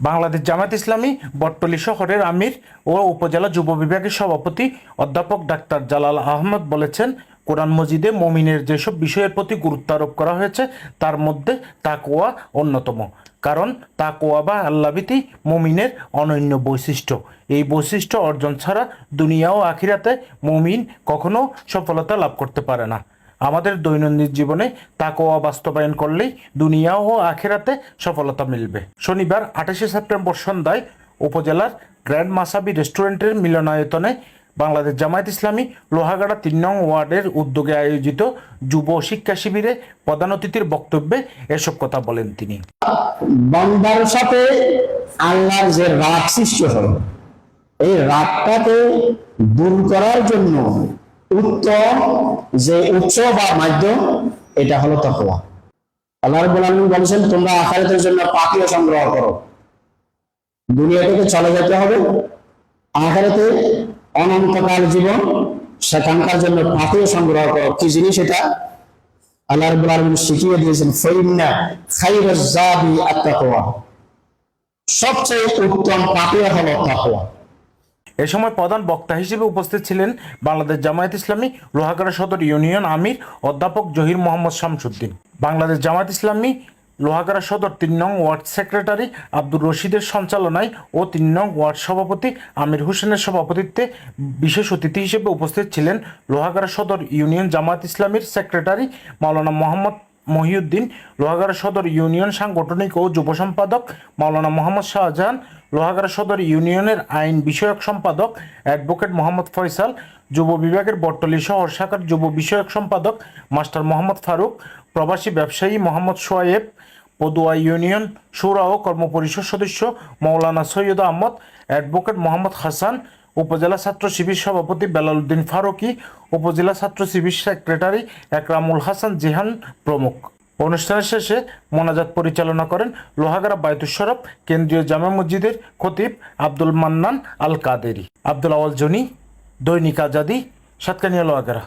বাংলাদেশ জামাত ইসলামী বটতলী শহরের আমির ও উপজেলা যুব বিভাগের সভাপতি অধ্যাপক ডাক্তার জালাল আহমদ বলেছেন, কোরআন মজিদে মমিনের যেসব বিষয়ের প্রতি গুরুত্ব আরোপ করা হয়েছে, তার মধ্যে তাকোয়া অন্যতম। কারণ তাকোয়া বা আল্লাবিতি মমিনের অনন্য বৈশিষ্ট্য। এই বৈশিষ্ট্য অর্জন ছাড়া দুনিয়া ও আখিরাতে মমিন কখনো সফলতা লাভ করতে পারে না। আমাদের দৈনন্দিন জীবনে তাকোয়া বাস্তবায়ন করলেই দুনিয়া ও আখেরাতে সফলতা মিলবে। শনিবার, আঠাশে সেপ্টেম্বর সন্ধ্যায় উপজেলার গ্র্যান্ড মাসাবি রেস্টুরেন্টের মিলনায়তনে বাংলাদেশ জামায়াত ইসলামী লোহাগাড়া তিন নং ওয়ার্ডের উদ্যোগে আয়োজিত যুব শিক্ষা শিবিরে প্রধান অতিথির বক্তব্যে এসব কথা বলেন তিনি। বান্দার সাথে আল্লাহর যে রাগ সৃষ্টি হয়, এই রাগটাকে দূর করার জন্য উত্তম যে উচ্চ বা মাধ্যম এটা হলো তকওয়া। আল্লাহ রাব্বুল বলেছেন, তোমরা আখিরাতের জন্য পাখিও সংগ্রহ করো। দুনিয়া থেকে চলে যেতে হবে। আখিরাতে অনন্তকাল জীবন, সেখানকার জন্য পাখিও সংগ্রহ করো। কি জিনিস এটা? আল্লাহ রাব্বুল শিখিয়ে দিয়েছেন, ফাইন্না খাইরাজ জাদি আত-তাকওয়া সবচেয়ে উত্তম পাপিয়া হলো তাকওয়া। এ সময় প্রধান বক্তা হিসেবে উপস্থিত ছিলেন বাংলাদেশ জামায়াত ইসলামী, লোহাগাড়া সদর ইউনিয়ন আমির, অধ্যাপক জহির মোহাম্মদ শামসুদ্দিন। বাংলাদেশ জামায়াত ইসলামী, লোহাগাড়া সদর তিন নং ওয়ার্ড সেক্রেটারি আব্দুর রশিদের সঞ্চালনায় ও তিন নং ওয়ার্ড সভাপতি আমির হোসেনের সভাপতিত্বে বিশেষ অতিথি হিসেবে উপস্থিত ছিলেন লোহাগাড়া সদর ইউনিয়ন জামায়াত ইসলামীর সেক্রেটারি মাওলানা মোহাম্মদ মহিউদ্দিন, লোহাগাড়া সদর ইউনিয়ন সাংগঠনিক ও যুব সম্পাদক মাওলানা মোহাম্মদ শাহজাহান লোহাগাড়া সদর ইউনিয়নের আইন বিষয়ক সম্পাদক অ্যাডভোকেট মোহাম্মদ ফয়সাল, যুব বিভাগের বটতলী শহর শাখার যুব বিষয়ক সম্পাদক মাস্টার মোহাম্মদ ফারুক, প্রবাসী ব্যবসায়ী মোহাম্মদ সোয়েব পদুয়া ইউনিয়ন সুরা ও কর্মপরিষদ সদস্য মৌলানা সৈয়দ আহমদ, অ্যাডভোকেট মোহাম্মদ হাসান, উপজেলা ছাত্র শিবির সভাপতি বেলাল উদ্দিন ফারুকি, উপজেলা ছাত্র শিবির সেক্রেটারি একরামুল হাসান জিহান প্রমুখ। অনুষ্ঠানের শেষে মোনাজাত পরিচালনা করেন লোহাগাড়া বায়তুসরফ কেন্দ্রীয় জামা মসজিদের খতিব আব্দুল মান্নান আল কাদেরি আব্দুল আওয়াল জনি, দৈনিক আজাদি, সাতকানিয়া, লোহাগাড়া।